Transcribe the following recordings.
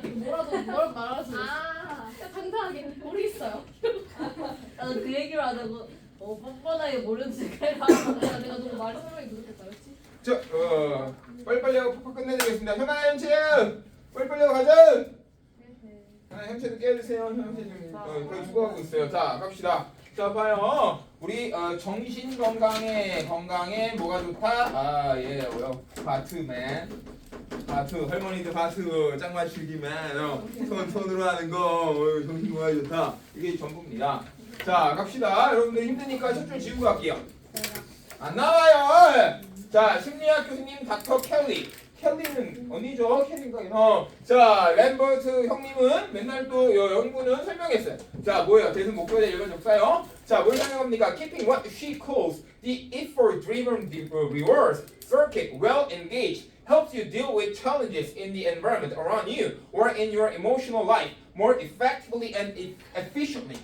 지금 뭐라도 뭘 말하지. 아. 당당하게 모르겠어요. 나도 그 얘기를 하자고 어 뻔뻔하게 모르는 척 해라. 내가 내가 너무 말 설명이 부족했다, 그렇지? 저, 어, 빨리빨리 하고 팍팍 끝내드리겠습니다. 현아, 현채! 빨리빨리 하고 가자! 아, 현채도 깨주세요. 현채 지금 어, 거의 죽어가고 있어요. 자, 갑시다. 자, 봐요. 우리 어, 정신 건강에 건강에 뭐가 좋다? 아, 예, 어, 바트맨. 바트, 할머니들 바트, 짱 맞추기만, 어, 손, 손으로 하는 거, 어, 정신 건강에 좋다. 이게 전부입니다. 자, 갑시다. 여러분들 힘드니까 첫 줄 지우고 갈게요. 안 나와요. 자, 심리학 교수님 닥터 켈리. 켈리는 언니죠? 켈리가 어. 자, 램버트 형님은 맨날 또 여- 연구는 설명했어요. 자, 뭐예요? 대승 목표에 읽은 적사요. 자, 뭘 설명합니까? Keeping what she calls the effort-driven rewards circuit well engaged helps you deal with challenges in the environment around you or in your emotional life more effectively and efficiently.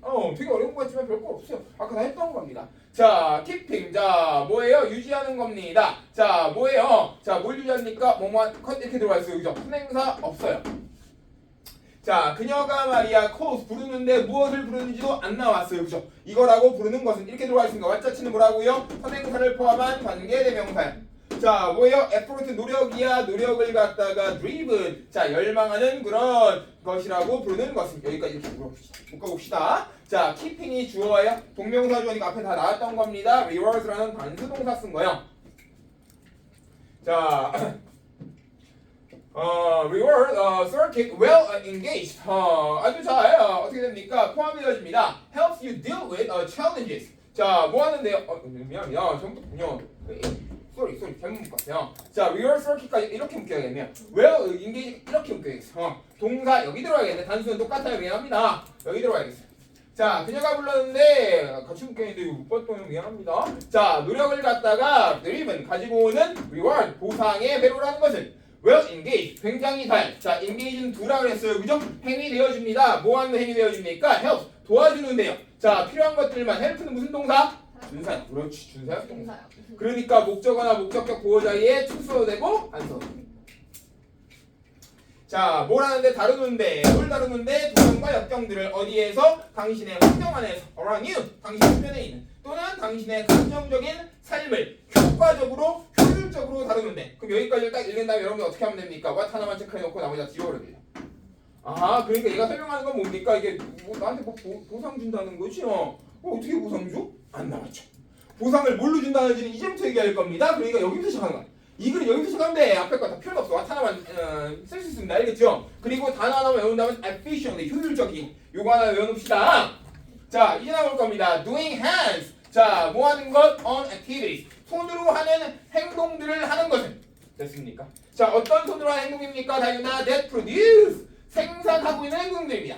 어, 되게 어려운 것 같지만 별거 없어요. 아까 다 했던 겁니다. 자, keeping. 자, 뭐예요? 유지하는 겁니다. 자, 뭐예요? 자, 뭘 유지합니까? 뭐뭐 컷 이렇게 들어가 있어요. 그죠? 선행사 없어요. 자, 그녀가 말이야, calls 부르는데 무엇을 부르는지도 안 나왔어요. 그죠? 이거라고 부르는 것은 이렇게 들어가 있습니다. 왓자치는 뭐라고요? 선행사를 포함한 관계대명사야. 자, 뭐예요? effort 노력이야. 노력을 갖다가 driven. 자, 열망하는 그런 것이라고 부르는 것은 여기까지 이렇게 묶어봅시다. 자, keeping이 주어예요. 동명사 주어니까 앞에 다 나왔던 겁니다. rewards라는 단수 동사 쓴 거예요. 자, 어, reward, 어, circuit well engaged. 어, 아주 잘 어, 어떻게 됩니까? 포함되어집니다. helps you deal with uh, challenges. 자, 뭐 하는데요? 어, 미안, 미안, 전부군요. 쏘리, 쏘리, 잘못 묶었어요. 자, reward circuit까지 이렇게 묶여야겠네요. well 이렇게 묶여야겠어. 어, 동사 여기 들어가야겠네. 단수는 똑같아요. 미안합니다. 여기 들어가야겠어요. 자, 그녀가 불렀는데 같이 묶여있는데 이거 못 봤더니 미안합니다. 자, 노력을 갖다가 드리븐 가지고 오는 reward 보상의 배로라는 것은 well engaged 굉장히 잘. 자, engage는 두라 그랬어요, 그죠? 행위 되어줍니다. 뭐 하는 행위 되어줍니까? help 도와주는데요. 자, 필요한 것들만 help는 무슨 동사? 준사. 그렇지, 준사 동사. 그러니까 목적어나 목적격 보호자에 to 써도 되고 안 써도. 자, 뭘 하는데 다루는데 뭘 다루는데 도전과 역경들을 어디에서 당신의 환경 안에서 around you 당신 주변에 있는 또는 당신의 감정적인 삶을 효과적으로 효율적으로 다루는데 그럼 여기까지 딱 읽은 다음에 여러분들 어떻게 하면 됩니까? what 하나만 체크해놓고 나머지 다 지워버려야 돼요. 아, 그러니까 얘가 설명하는 건 뭡니까? 이게 뭐 나한테 뭐 보, 보상 준다는 거지? 어, 어 어떻게 보상 줘? 안 나왔죠. 보상을 뭘로 준다는지는 이제부터 얘기할 겁니다. 그러니까 여기부터 시작하는 거야. 이 글은 여기서 돼. 앞에 거 다 필요 없어. 와 하나만 어, 쓸수 있습니다. 알겠죠? 그리고 단어 하나만 외운다면 efficiently 효율적인 요거 하나 외워놓읍시다. 자 이제 나올 겁니다. doing hands. 자 뭐 하는 것? on activities. 손으로 하는 행동들을 하는 것은 됐습니까? 자 어떤 손으로 하는 행동입니까? 다윤아 that produce 생산하고 있는 행동들입니다.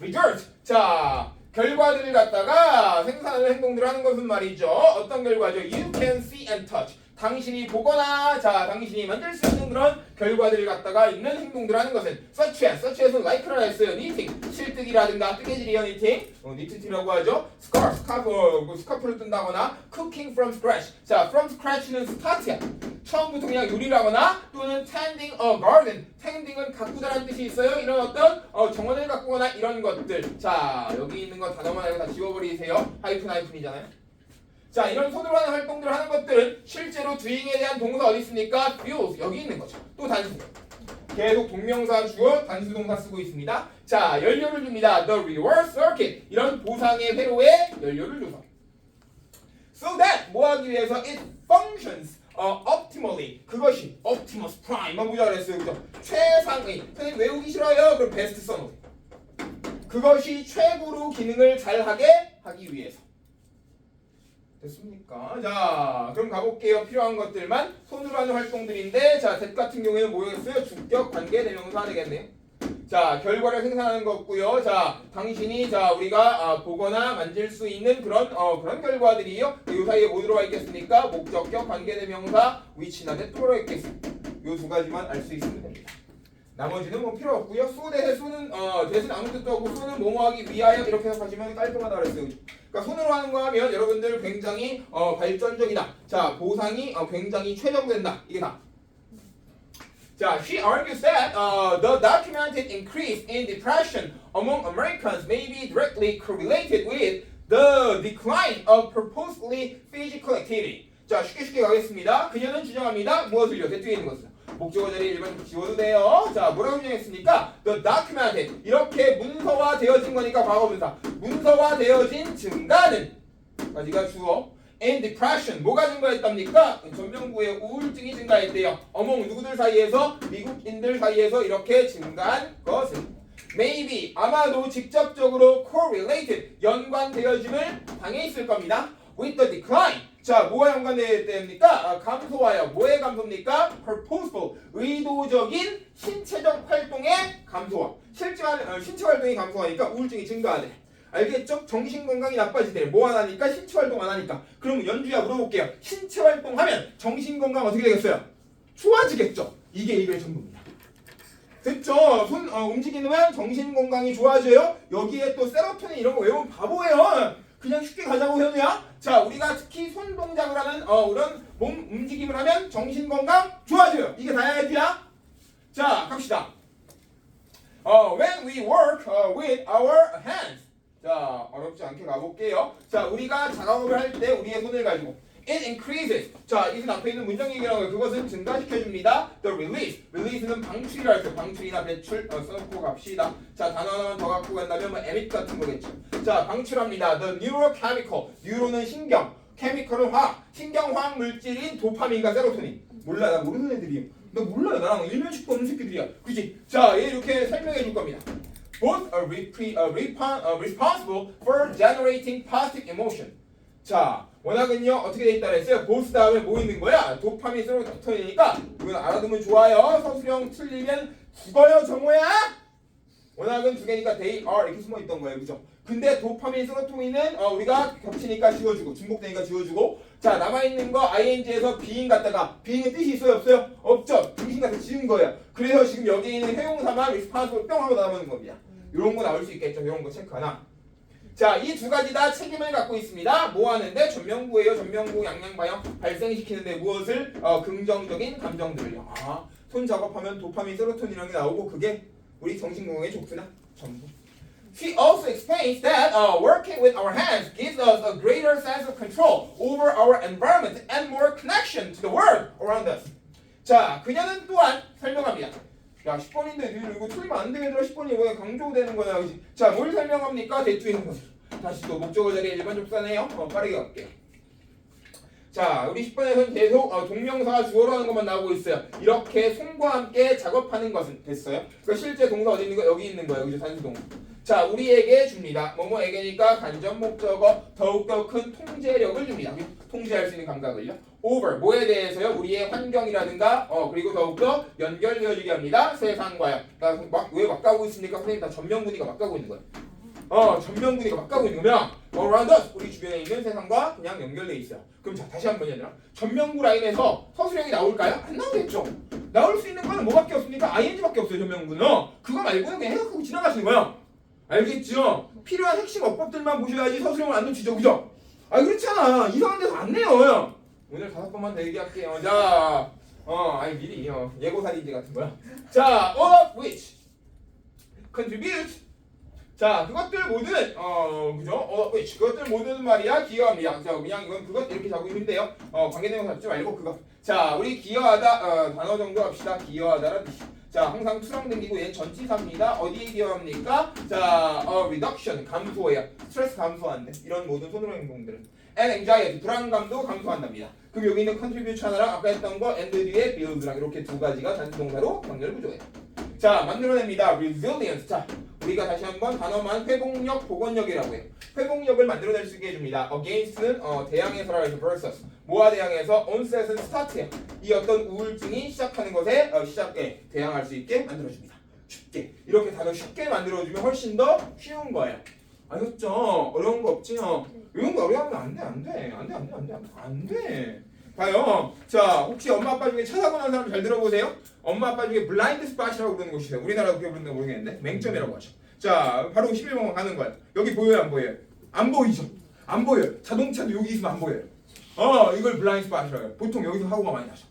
result. 자 결과들을 갖다가 생산하는 행동들을 하는 것은 말이죠. 어떤 결과죠? You can see and touch. 당신이 보거나 자 당신이 만들 수 있는 그런 결과들을 갖다가 있는 행동들 하는 것은 such as은 like라 했어요 knitting 실뜨기라든가 뜨개질이요 knitting 어, knitting이라고 하죠. scarf 스카프 어, 그 스카프를 뜬다거나 cooking from scratch. 자 from scratch는 스타트야. 처음부터 그냥 요리를 하거나 또는 tending a garden. tending은 가꾸다라는 뜻이 있어요. 이런 어떤 어, 정원을 가꾸거나 이런 것들. 자 여기 있는 거 단어만 알고 다 지워버리세요. 하이픈 하이픈이잖아요 자 이런 손으로 하는 활동들을 하는 것들은 실제로 doing에 대한 동사 어디 있습니까? feels 여기 있는 거죠. 또 단수. 계속 동명사 주어 단수 동사 쓰고 있습니다. 자 연료를 줍니다. The reward circuit 이런 보상의 회로에 연료를 줘서. So that 뭐 하기 위해서 it functions 어, optimally 그것이 optimus prime 뭐 보자 그랬어요 그죠? 최상의 선생님 외우기 싫어요? 그럼 베스트 써놓으세요. 그것이 최고로 기능을 잘하게 하기 위해서. 됐습니까? 자, 그럼 가볼게요. 필요한 것들만 손으로 하는 활동들인데, 자, that 같은 경우에는 뭐였어요? 주격 관계 대명사 되겠네요. 자, 결과를 생산하는 거고요. 자, 당신이 자 우리가 아, 보거나 만질 수 있는 그런 어 그런 결과들이요. 이 사이에 뭐 들어가 있겠습니까? 목적격 관계 대명사 위치나 대 들어가 있겠습니다. 요 두 가지만 알 수 있으면 됩니다. 나머지는 뭐 필요 없고요. 수 대세 수는 어 대신 아무 뜻도 없고 수는 뭐뭐하기 위하여 이렇게 해석하시면 깔끔하다 그랬어요. 그러니까 손으로 하는 거 하면 여러분들 굉장히 어 발전적이다. 자 보상이 어 굉장히 최적된다. 이게 다. 자, she argues that uh, the documented increase in depression among Americans may be directly correlated with the decline of purposely physical activity. 자, 쉽게 쉽게 가겠습니다. 그녀는 주장합니다. 무엇을요? 뒤에 있는 것을. 목적어 자리에 일반 지워도 돼요. 자, 뭐라고 주장했습니까? The documented. 이렇게 문서화 되어진 거니까 과거분사. 문서화 되어진 증가는 까지가 주어. In depression. 뭐가 증가했답니까? 전명부의 우울증이 증가했대요. 어몽 누구들 사이에서? 미국인들 사이에서 이렇게 증가한 것은 maybe 아마도 직접적으로 correlated 연관되어짐을 당해 있을 겁니다. with the decline. 자, 뭐가 연관됩니까? 아, 감소와요. 뭐의 감소입니까? purposeful. 의도적인 신체적 활동의 감소와. 실제 활- 어, 신체 활동이 감소하니까 우울증이 증가하네. 알겠죠? 정신 건강이 나빠지대. 뭐 안 하니까 신체 활동 안 하니까. 그럼 연주야 물어볼게요. 신체 활동하면 정신 건강 어떻게 되겠어요? 좋아지겠죠. 이게 이거의 전부입니다. 됐죠? 손 어, 움직이면 정신 건강이 좋아져요. 여기에 또 세로토닌 이런 거 외우면 바보예요. 그냥 쉽게 가자고 현우야. 자, 우리가 특히 손 동작을 하는 어, 이런 몸 움직임을 하면 정신 건강 좋아져요. 이게 다야지야. 자, 갑시다. 어, when we work uh, with our hands. 자, 어렵지 않게 가볼게요. 자, 우리가 작업을 할 때 우리의 손을 가지고 it increases. 자, 이는 앞에 있는 문장 얘기라고 해요. 그것은 증가시켜줍니다. The release. release는 방출이라 할때 방출이나 배출 어, 써놓고 갑시다. 자, 단어 하나만 더 갖고 간다면 뭐 emit 같은 거겠죠. 자, 방출합니다. The neurochemical. 뉴로는 신경. 케미컬은 화학. 신경 화학 물질인 도파민과 세로토닌. 몰라, 나 모르는 애들이에요. 나 몰라요. 나랑 일면식도 없는 새끼들이야. 그지? 자, 얘 이렇게 설명해 줄 겁니다. Both are repre, uh, repon, uh, responsible for generating positive emotion. 자, 워낙은요 어떻게 돼 있다 그랬어요? 보스 다음에 뭐 있는 거야? 도파민 세로토닌이니까 이건 알아두면 좋아요. 서술형 틀리면 죽어요, 정호야. 워낙은 두 개니까 they are 이렇게 숨어 있던 거예요, 그죠? 근데 도파민 세로토닌은 어, 우리가 겹치니까 지워주고 중복되니까 지워주고 자 남아 있는 거 ing에서 being 갖다가 being은 뜻이 있어요, 없어요? 없죠. 중심 갖다 지운 거예요. 그래서 지금 여기 있는 회용사만 responsible 뿅 하고 남는 겁니다. 이런 거 나올 수 있겠죠. 이런 거 체크 하나. 자, 이 두 가지 다 책임을 갖고 있습니다. 뭐 하는데 전명부예요. 전명부 양양바형 발생시키는데 무엇을 어, 긍정적인 감정들을요. 아, 손 작업하면 도파민, 세로토닌이라는 게 나오고 그게 우리 정신건강에 좋구나. 전부. She also explains that uh, working with our hands gives us a greater sense of control over our environment and more connection to the world around us. 자, 그녀는 또한 설명합니다. 야, 10번인데 니들 이거 틀리면 안 되겠더라. 10번이 왜 강조되는 거야, 그지? 자, 뭘 설명합니까? 대투 있는 것을. 다시 또 목적어 자리에 일반 접사네요. 어, 빠르게 갈게요. 자, 우리 10번에서는 계속 어, 동명사가 주어로 하는 것만 나오고 있어요. 이렇게 손과 함께 작업하는 것은 됐어요. 그 실제 동사 어디 있는 거? 여기 있는 거예요. 단수 동사. 자, 우리에게 줍니다. 뭐뭐에게니까 간접 목적어 더욱더 큰 통제력을 줍니다. 통제할 수 있는 감각을요. over 뭐에 대해서요? 우리의 환경이라든가 어 그리고 더욱더 연결되어지게 합니다. 세상과요. 나막왜 막 가고 있습니까? 선생님 다 전명분이가 막 가고 있는 거예요. 어 전명분이가 막 가고 있는 거면 around us 우리 주변에 있는 세상과 그냥 연결돼 있어요. 그럼 자 다시 한번 얘들아 전명구 라인에서 서술형이 나올까요? 안 나오겠죠. 나올 수 있는 거는 뭐밖에 없습니까? ing밖에 없어요 전명구는. 그거 말고는 그냥 해석하고 지나가시는 거야. 알겠죠? 필요한 핵심 어법들만 보셔야지 서술형을 안 놓치죠, 그죠? 아 그렇잖아 이상한 데서 안 내요. 오늘 다섯 번만 더 얘기할게요. 자, 어, 아니 미리 어, 예고사리지 같은 거야. 자, of which contribute. 자, 그것들 모든 어, 그죠? which 그것들 모든 말이야 기여합니다. 자, 그냥 이건 그것 이렇게 잡으시면 돼요. 어, 관계 내용 잡지 말고 그거. 자, 우리 기여하다 어, 단어 정도 합시다. 기여하다라는 뜻이. 자, 항상 등기고 얘는 전치사입니다. 어디에 기여합니까? 자, 어, reduction 감소해요. 스트레스 감소한대. 이런 모든 손으로 행동들은. and anxiety 불안감도 감소한답니다. 그럼 여기 있는 contribute 하나랑 아까 했던 거 and 뒤에 build랑 이렇게 두 가지가 단수 동사로 연결 구조예요. 자, 만들어냅니다. resilience. 자, 우리가 다시 한번 단어만 회복력, 복원력이라고 해요. 회복력을 만들어낼 수 있게 해줍니다. against는 어, 대항해서라 해서 versus. 뭐와 대항해서 onset은 start예요. 이 어떤 우울증이 시작하는 것에 어, 시작에 대항할 수 있게 만들어줍니다. 쉽게 이렇게 단어 쉽게 만들어주면 훨씬 더 쉬운 거예요. 알겠죠? 어려운 거 없지요? 이런 거 어려우면 안 돼, 안 돼, 안 돼, 안 돼, 안 돼, 안 돼. 봐요. 자, 혹시 엄마 아빠 중에 찾아보는 사람 잘 들어보세요. 엄마 아빠 중에 블라인드 스팟이라고 부르는 곳이 있어요. 우리나라 어떻게 부르는지 모르겠는데 맹점이라고 하죠. 자, 바로 11번 가는 거예요. 여기 보여요, 안 보여요? 안 보이죠? 안 보여요. 자동차도 여기 있으면 안 보여요. 어 이걸 블라인드 스팟이라고 해요. 보통 여기서 사고가 많이 나죠.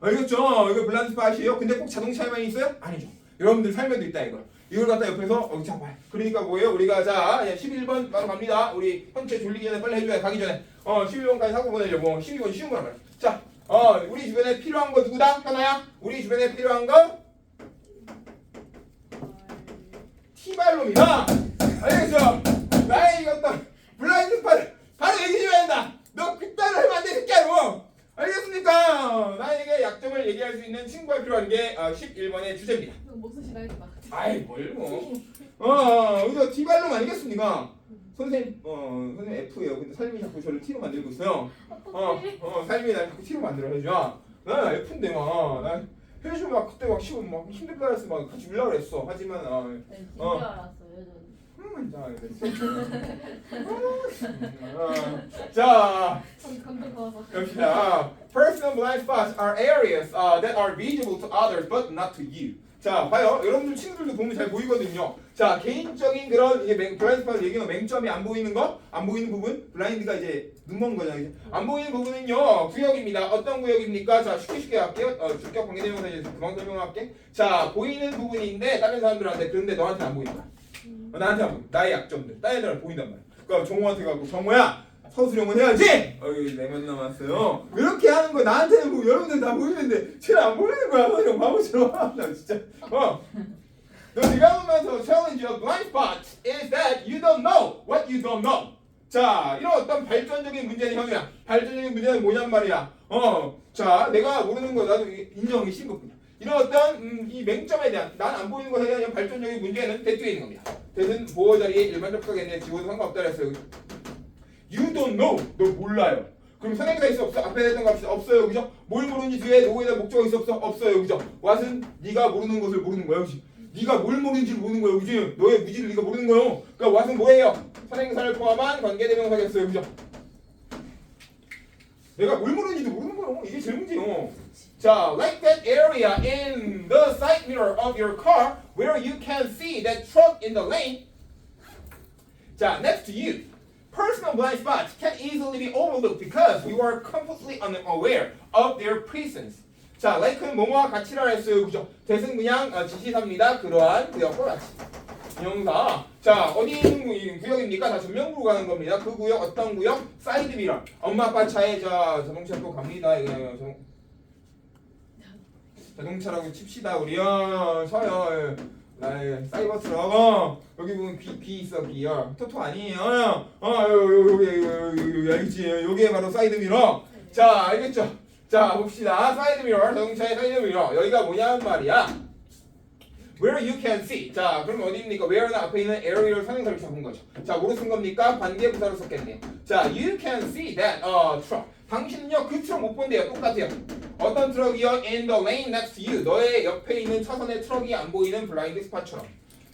알겠죠? 이거 블라인드 스팟이에요. 근데 꼭 자동차에만 있어요? 아니죠. 여러분들 삶에도 있다 이거. 이걸 갖다 옆에서 어, 자 봐. 그러니까 뭐예요? 우리가 자 11번 바로 갑니다. 우리 현재 졸리기 전에 빨리 해줘야 가기 전에 어 11번까지 사고 보내려고 12번 쉬운 거란 말이야. 자, 어 우리 주변에 필요한 거 누구다? 현아야? 우리 주변에 필요한 거 티발롬이다. 알겠어? 나의 이것도 블라인드 스팟 바로 얘기해줘야 한다. 너 그따로 하면 안돼 새끼야 너. 알겠습니까? 나에게 약점을 얘기할 수 있는 친구가 필요한 게 어, 11번의 주제입니다. 목소리 나겠다. 아이 뭘 뭐. 어, 이거 T발롬 아니겠습니까? 선생님, 어, 선생님 F예요. 근데 삶이 자꾸 저를 T로 만들고 있어요. 어, 어, 삶이 날 자꾸 T로 만들어 해줘. 나 F인데 막, 나 해주면 막 그때 막 시험 막 힘들다 그랬어 막 같이 울라 그랬어. 하지만 어, 네, 어. 알았어요. 저는. 음, 자, 어, 자, 감- 감동 받아서. 갑시다. Personal blind spots are areas uh, that are visible to others but not to you. 자, 봐요. 여러분들 친구들도 보면 잘 보이거든요. 자, 개인적인 그런 이게 맹, 블라인드 스팟 얘기는 맹점이 안 보이는 거, 안 보이는 부분, 블라인드가 이제 눈먼 거잖아요. 안 보이는 부분은요, 구역입니다. 어떤 구역입니까? 자, 쉽게 쉽게 할게요. 어, 주격 관계 내용에서 이제 그만 설명할게. 자, 보이는 부분인데 다른 사람들한테 그런데 너한테 안 보인다. 어, 나한테 안 보여. 나의 약점들. 다른 애들한테 보인단 말이야. 그러니까 정우한테 가고 정우야 서술형은 해야지. 어이 네번 남았어요. 이렇게 하는 거 나한테는 뭐 여러분들 다 보이는데 쟤는 안 보이는 거야. 서술형 바보처럼. 나 진짜. 어. The developmental challenge of blind spots is that you don't know what you don't know. 자, 이런 어떤 발전적인 문제는 형이야. 발전적인 문제는 뭐냔 말이야. 어, 자, 내가 모르는 거 나도 인정하기 싫은 것뿐이야. 이런 어떤 음, 이 맹점에 대한 난 안 보이는 것에 대한 발전적인 문제는 대두에 있는 겁니다. 대는 보호 자리에 일반적 적겠네 지워도 상관없다 그랬어요. You don't know. 너 몰라요. 그럼 선행사 있어 없어? 앞에 했던 거 합시다. 없어요. 그죠? 뭘 모르는지 뒤에 노에다 목적어 있어 없어? 없어요. 그죠? 왓은 네가 모르는 것을 모르는 거야. 그지? 네가 뭘 모르는지 모르는 거야. 그지? 너의 무지를 네가 모르는 거요. 그러니까 왓은 뭐예요? 선행사를 포함한 관계대명사겠어요. 그죠? 내가 뭘 모르는지도 모르는 거요. 이게 제일 문제요. 자, like that area in the side mirror of your car where you can see that truck in the lane. 자, next to you. Personal blind spots can easily be overlooked because you are completely unaware of their presence. 자, like는 뭐뭐와 같이라 했어요. 그죠? 대승 그냥 어, 지시사입니다. 그러한 구역과 같이. 명사. 자, 어디 있는 구역입니까? 다 전면구로 가는 겁니다. 그 구역 어떤 구역? 사이드 미러. 엄마 아빠 차에 자 자동차 또 갑니다. 이거 자동, 자동차라고 칩시다 우리요. 서요. 나의 사이버스라고 여기 보면 B, B 있어 B요. 토토 아니에요. 어, 요, 요, 요, 알겠지? 요게 바로 사이드 미러. 자, 알겠죠? 자, 봅시다. 사이드 미러. 자동차의 사이드 미러. 여기가 뭐냐는 말이야. Where you can see. 자, 그럼 어디입니까? Where는 앞에 있는 area를 선행사로 잡은 거죠. 자, 뭐로 쓴 겁니까? 관계부사로 썼겠네요. 자, you can see that uh, truck. 당신은요 그 트럭 못 본대요. 똑같아요. 어떤 트럭이요? In the lane next to you. 너의 옆에 있는 차선의 트럭이 안 보이는 블라인드 스팟처럼.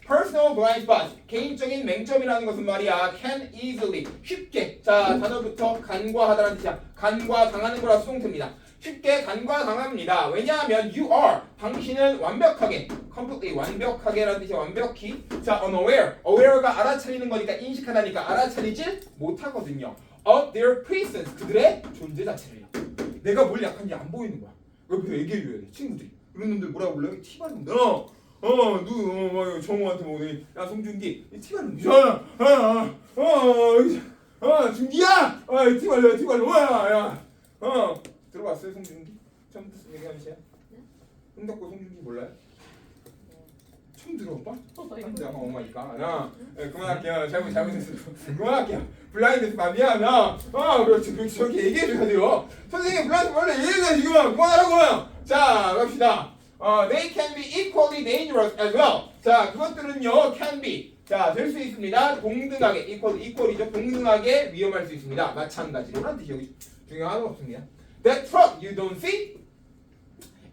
Personal blind spot. 개인적인 맹점이라는 것은 말이야. Can easily. 쉽게. 자, 단어부터 간과하다라는 뜻이야. 간과 당하는 거라 수동태입니다. 쉽게 간과당합니다. 왜냐하면 you are 당신은 완벽하게 completely 완벽하게라는 뜻이 완벽히 자 unaware aware가 알아차리는 거니까 인식하다니까 알아차리질 못하거든요. Of their presence 그들의 존재 자체를요. 내가 뭘 약한지 안 보이는 거야. 옆에서 얘기해줘야 돼 친구들이. 이런 놈들 뭐라고 불러요? 티바른다. 어, 어, 누, 어, 뭐, 정우한테 뭐, 오늘, 야, 송중기, 티바른다. 야, 어, 어, 어, 어, 어, 중기야, 어, 티발려, 티발려, 뭐야, 야, 어, 들어봤어요, 송중기? 처음 듣 얘기하는 시야? 흥덕고 송중기 몰라요? 처음 들어봐? 근데 아마 엄마니까. 야, 예, 그만할게요. 잘못 잘못했어. 그만할게요. 블라인드 아 미안하다. 아, 그렇지, 그렇지. 저렇게 얘기해 줘야 돼요. 선생님, 블라인드 원래 얘기해 지금. 그만하라고요. 자, 갑시다. 어, they can be equally dangerous as well. 자, 그것들은요, can be. 자, 될 수 있습니다. 동등하게, equal, equal이죠. 동등하게 위험할 수 있습니다. 마찬가지로란 뜻이 여기 중요한 거 없습니다. That truck you don't see,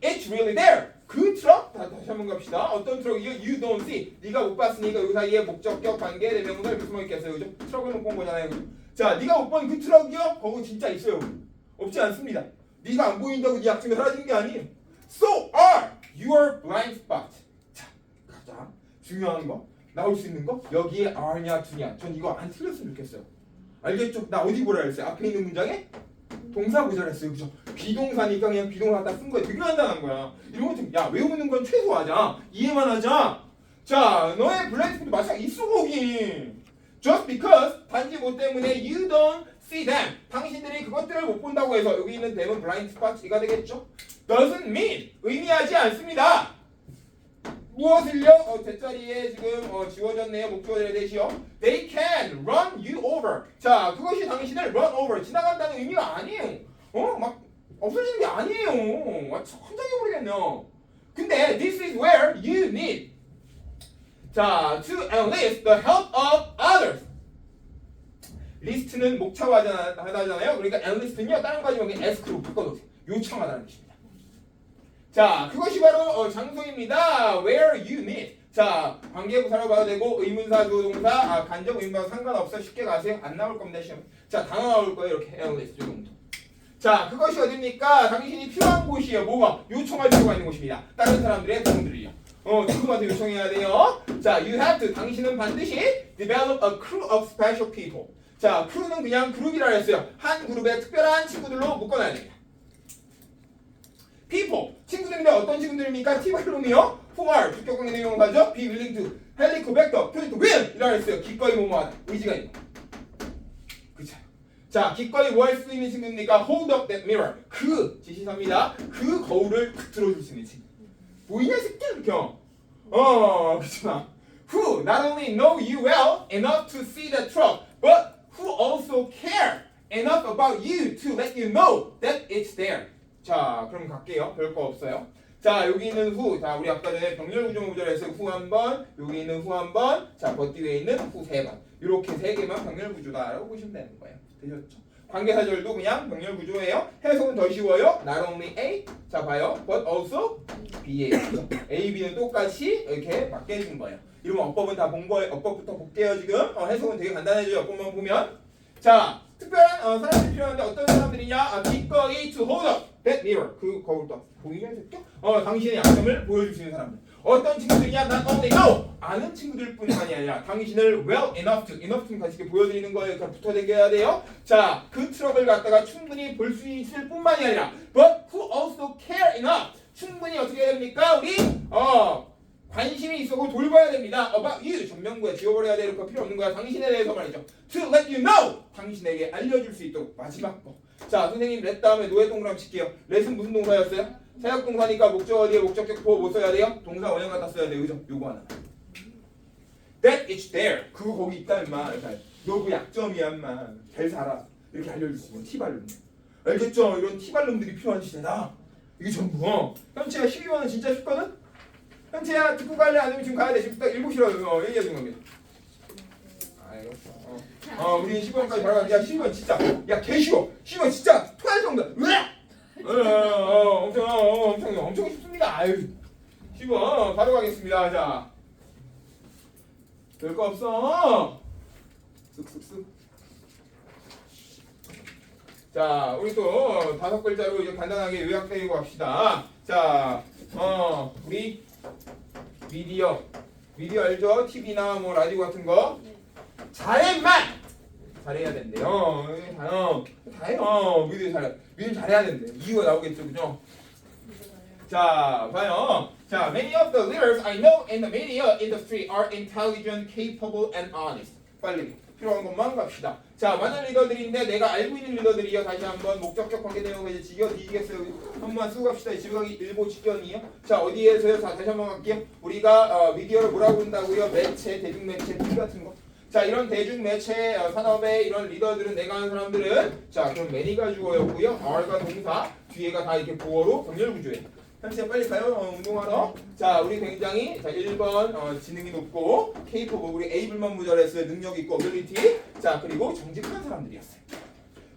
it's really there. 그 트럭 다, 다시 한번 갑시다. 어떤 트럭이요? You don't see. 네가 못 봤으니까 요 사이에 목적격 관계 대명사 이렇게 숨어 있겠어요, 그죠? 트럭을 못 본 거잖아요, 그죠? 자, 네가 못 본 그 트럭이요? 거기 진짜 있어요. 없지 않습니다. 네가 안 보인다고 네 약점이 사라진 게 아니에요. So are your blind spot. 자, 가자. 중요한 거 나올 수 있는 거 여기에 are냐, to냐. 전 이거 안 틀렸으면 좋겠어요. 알겠죠? 나 어디 보라 했어요? 앞에 있는 문장에 동사 구절했어요, 그죠? 비동사니까 그냥 비동사 딱 쓴 거야. 되게 간단한 거야. 이런 거좀야 외우는 건 최소하자. 이해만 하자. 자, 너의 블라인드 스포트 마찬가지 있어 거기. Just because 단지 뭐 때문에 you don't see them. 당신들이 그것들을 못 본다고 해서 여기 있는 them은 블라인드 스팟이가 되겠죠? Doesn't mean 의미하지 않습니다. 무엇을요? 어, 제자리에 지금 어, 지워졌네요. 목조절의 대시요. They can run you over. 자, 그것이 당신을 run over 지나간다는 의미가 아니에요. 어, 막 없어지는 게 아니에요. 와, 참 혼자게 모르겠네요. 근데 this is where you need. 자, to enlist the help of others. 리스트는 목차화하잖아요. 그러니까 enlist는요 다른 거 가지고 ask로 바꿔놓으세요. 요청하다는 뜻입니다. 자, 그것이 바로 어, 장소입니다. Where you meet. 자, 관계부사로 봐도 되고 의문사, 조동사, 아, 간접 의문사 상관없어. 쉽게 가세요. 안 나올 겁니다. 시험. 자, 단어 나올 거예요. 이렇게 enlist 요 정도. 자, 그것이 어딥니까? 당신이 필요한 곳이에요. 뭐가? 요청할 필요가 있는 곳입니다. 다른 사람들의 도움들이요. 어, 누구한테 요청해야 돼요? 자, you have to. 당신은 반드시 develop a crew of special people. 자, crew는 그냥 그룹이라 했어요. 한 그룹의 특별한 친구들로 묶어놔야 됩니다. people. 친구들인데 어떤 친구들입니까? 티발룸이요. who are. 주격관계 내용하죠. be willing to. 헬리코백터. 표현도 will. 이라 했어요. 기꺼이 뭐뭐하다. 의지가 있는. 자, 기꺼이 뭐 할 수 있는 친구입니까? hold up that mirror. 그 지시사입니다. 그 거울을 탁 들어줄 수 있는 친구. 보이냐 새끼야 이렇게. 어, 그렇잖아. Who not only know you well enough to see the truck, but who also care enough about you to let you know that it's there. 자, 그럼 갈게요. 별거 없어요. 자, 여기 있는 후. 자, 우리 아까 전에 병렬 구조 모델에서 후 한 번, 여기 있는 후 한 번, 자, 버티에 있는 후 세 번. 이렇게 세 개만 병렬 구조다라고 보시면 되는 거예요. 되셨죠? 관계사절도 그냥 병렬 구조예요. 해석은 더 쉬워요. Not only A, 자 봐요. But also B예요. A, B는 똑같이 이렇게 맞게 해준 거예요. 이러면 어법은 다 본 거예요. 어법부터 볼게요 지금. 어, 해석은 되게 간단해져요. 어법만 보면. 자, 특별한 어, 사람들이 필요한데 어떤 사람들이냐? 아, 기꺼이 to hold up that mirror. 그 거울 도 보이냐 새끼? 어, 당신의 약점을 보여줄 수 있는 사람들. 어떤 친구들이냐? not only know 아는 친구들뿐만이 아니라 당신을 well enough to enough to 같이 이렇게 보여드리는 거에 그 붙어 다겨야 돼요. 자, 그 트럭을 갖다가 충분히 볼 수 있을 뿐만이 아니라 but who also care enough 충분히 어떻게 해야 됩니까? 우리 어 관심이 있어고 돌봐야 됩니다. about you 전명구에 지워버려야 될 거 필요 없는 거야. 당신에 대해서 말이죠. to let you know 당신에게 알려줄 수 있도록 마지막 거. 자, 선생님 렛 다음에 노예 동그라미 칠게요. 렛은 무슨 동사였어요? 사역 동사니까 목적어 뒤에 목적격 보호 못 써야 돼요? 동사 원형 갖다 써야 돼요. 그죠? 요거 하나. That is there. 그거 거기 있다 임마. 너그 약점이야 임마. 잘 살아. 이렇게 알려줄 수 있는 티발룸. 알겠죠? 이런 티발룸들이 필요한 시대다. 이게 전부. 어. 현채야 12만 원 진짜 쉽거든? 현채야 듣고 갈래 안 되면 지금 가야 돼. 지금 딱 7시로 어, 얘기해 준 겁니다. 알겠어. 어. 어, 우리 10원까지 바로 가. 야, 10원 진짜. 야, 개 쉬워. 10원 진짜 토할 정도. 으악! 어, 어, 어, 엄청, 어, 어, 엄청, 엄청 쉽습니다. 아유. 10원 바로 가겠습니다. 자. 별거 없어. 쓱쓱쓱. 자, 우리 또 다섯 글자로 이제 간단하게 요약되고 합시다. 자, 어, 우리 미디어, 미디어 알죠? TV나 뭐 라디오 같은 거 잘해만 잘해야 된대요. 어, 어, 다해요. 미디어 잘, 미디어 잘해야 된대. 이유가 나오겠죠, 그죠? 자, 봐요. 자, many of the leaders I know in the media industry are intelligent, capable, and honest. 빨리 필요한 것만 갑시다. 자, 많은 리더들인데 내가 알고 있는 리더들이요. 다시 한번 목적격 관계 내용을 이제 지겨 뒤지겠어요. 한번 쓰고 갑시다. 가기 일보 직전이요. 자, 어디에서요? 자, 다시 한번 갈게요. 우리가 어, 미디어를 뭐라고 한다고요? 매체, 대중매체, 같은 거. 자, 이런 대중 매체 어, 산업의 이런 리더들은 내가 아는 사람들은 자, 그럼 many가 주어였고요. are가 동사, 뒤에가 다 이렇게 보어로 병렬 구조예요. 현재 빨리 가요. 어, 운동하러. 자 우리 굉장히 자 1번 어, 지능이 높고 K-pop 우리 able만 모자랐어요 능력 있고 ability. 자 그리고 정직한 사람들이었어요.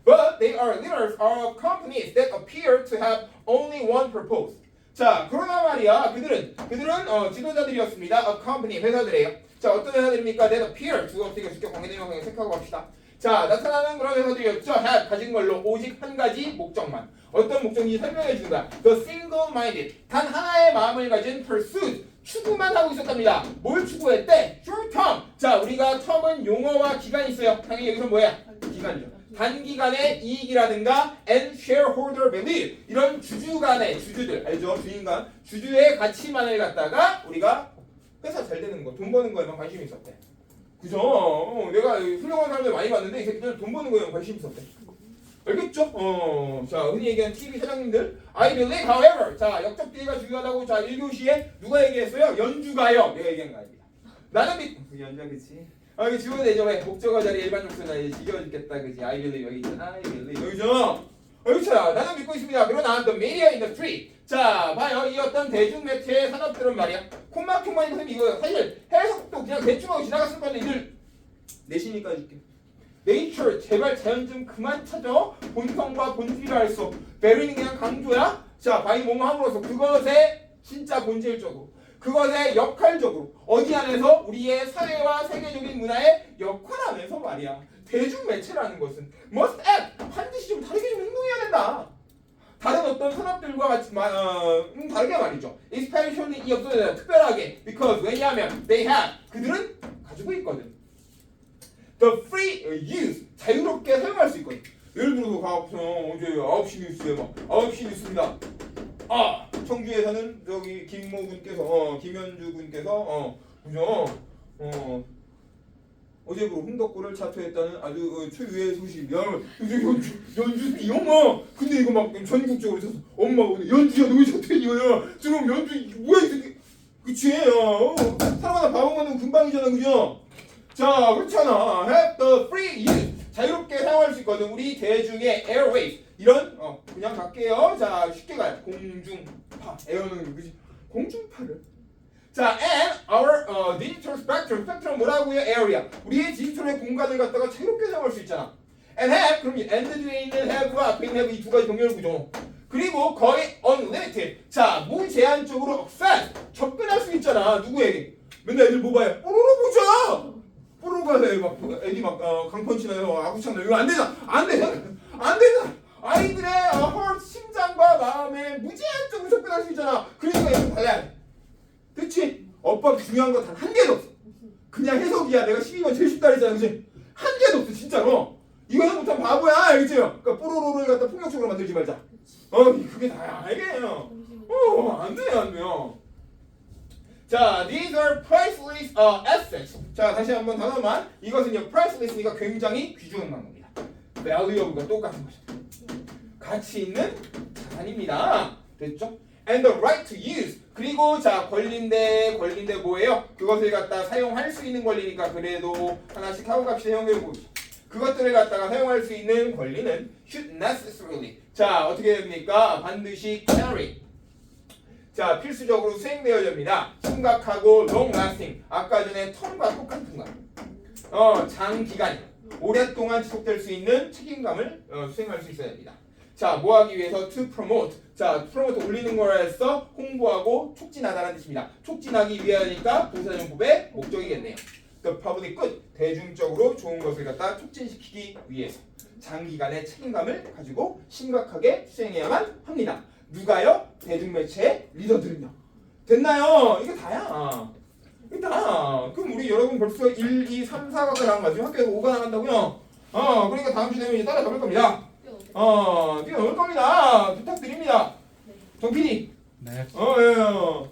But they are leaders of companies that appear to have only one purpose. 자 그러나 말이야. 그들은 그들은 어, 지도자들이었습니다. A company 회사들이에요 자 어떤 회사들입니까? That appear. 두 어떻게 직접 관계 내용 그냥 체크하고 갑시다. 자 나타나는 그런 회사들이었죠 have 가진 걸로 오직 한 가지 목적만. 어떤 목적인지 설명해 거야. The single-minded. 단 하나의 마음을 가진 pursuit. 추구만 하고 있었답니다. 뭘 추구했대? short term. 자 우리가 term은 용어와 기간이 있어요. 당연히 여기서 뭐야? 기간이죠. 단기간의 이익이라든가 and shareholder value. 이런 주주 간의 주주들. 알죠? 주인간. 주주의 가치만을 갖다가 우리가 회사 잘 되는 거, 돈 버는 거에만 관심이 있었대. 그죠? 어, 내가 훌륭한 사람들 많이 봤는데 이 새끼들 돈 버는 거에만 관심이 있었대. 알겠죠? 어, 자, 흔히 얘기하는 TV 사장님들. I believe, however. 자, 역적 비해가 중요하다고, 자, 1교시에 누가 얘기했어요? 연주가요. 내가 얘기한 거 아닙니다. 나는 믿, 그 연주가 그치? 아, 이게 지워야 되죠. 왜? 목적어 자리 일반 접수나 이제 지겨워 죽겠다. 그지? I believe 여기 있잖아. I believe. 여기죠? 여기죠? 나는 믿고 있습니다. 그러나, the media industry. 자, 봐요. 이 어떤 대중매체 산업들은 말이야. 콤마콤마니 선생님 이거 사실 해석도 그냥 대충 하고 지나갔을 건데 이들 내시니까 해줄게. 네이처 제발 자연 좀 그만 찾아 본성과 본질을 알수 베르는 그냥 강조야 자 바이 몸 함으로써 그것의 진짜 본질적으로 그것의 역할적으로 어디 안에서 우리의 사회와 세계적인 문화의 역할 안에서 말이야 대중 매체라는 것은 must act 반드시 좀 다르게 좀 행동해야 된다. 다른 어떤 산업들과 같이 마, 어, 음, 다르게 말이죠. especially 이 업소에 특별하게 because 왜냐하면 they have. 그들은 가지고 있거든. The free use. 자유롭게 사용할 수 있거든. 예를 들어서 가서 어제 9시 뉴스에 막 9시 뉴스입니다. 아 청주에서는 저기 김모 군께서 어 김현주 군께서 어 그죠 어 어제부로 홍덕구를 차트했다는 아주 어, 최유의 소식이야. 요새 연주 연주 이 엄마! 근데 이거 막 전국적으로 쳐서 엄마가 오늘 연주야 너왜 차트했냐 지금 연주 뭐야 이 새끼. 그치? 어. 바보 만든 금방이잖아 그죠? 자 그렇잖아. Have the free use 자유롭게 사용할 수 있거든. 우리 대중의 airways 이런 어 그냥 갈게요. 자 쉽게 가요 공중파. 에어는 그지? 공중파를 자 and our 어, digital spectrum spectrum 뭐라고요? area. 우리의 디지털의 공간을 갖다가 자유롭게 사용할 수 있잖아. And have 그럼 이 and 뒤에 있는 have와 앞에 있는 have 이 두 가지 동렬 구조. 그리고 거의 unlimited. 자 무제한적으로 access 접근할 수 있잖아. 누구에게? 맨날 애들 뭐 봐요 뽀로로 보자! 뽀로로 가서 막 애기 막 어, 강펀치 나요? 아구창 나요 이거 안 되잖아. 안 되잖아. 안 되잖아. 아이들의 어, 헐 심장과 마음에 무제한적으로 접근할 수 있잖아. 그러니까 이거 달라야 돼 그치? 어법 중요한 거 단 한 개도 없어 그냥 해석이야 내가 12번 제일 쉽다 그랬잖아 그치? 한 개도 없어 진짜로 이거 해석 못하면 바보야 알겠지? 그러니까 뽀로로를 갖다 폭력적으로 만들지 말자 어 그게 다야 알겠요 어, 안 돼요, 안 돼요. 자, these are priceless uh, assets. 자, 다시 한번 단어만. 이것은요, priceless니까 굉장히 귀중한 겁니다. valuable가 똑같은 거죠. 가치 있는 자산입니다. 됐죠? And the right to use. 그리고 자, 권리인데, 권리인데 뭐예요? 그것을 갖다 사용할 수 있는 권리니까 그래도 하나씩 하고 갑시다. 형님 그것들을 갖다가 사용할 수 있는 권리는 should necessarily. 자, 어떻게 됩니까? 반드시 carry. 자, 필수적으로 수행되어야 됩니다. 심각하고 long lasting. 아까 전에 텀과 똑같은 거. 어, 장기간. 오랫동안 지속될 수 있는 책임감을 어, 수행할 수 있어야 됩니다. 자, 뭐 하기 위해서 to promote. 자, promote 올리는 거라 해서 홍보하고 촉진하다는 뜻입니다. 촉진하기 위하니까 부사용법의 목적이겠네요. The public good. 대중적으로 좋은 것을 갖다 촉진시키기 위해서 장기간의 책임감을 가지고 심각하게 수행해야만 합니다. 누가요? 대중매체 리더들은요. 됐나요? 이게 다야. 이게 다. 그럼 우리 여러분 벌써 1, 2, 3, 4가 나간 거죠. 학교에서 5가 나간다고요? 어, 그러니까 다음 주 되면 이제 따라잡을 겁니다. 어, 뛰어넘을 겁니다. 부탁드립니다. 정 PD. 네. 어, 예. 예.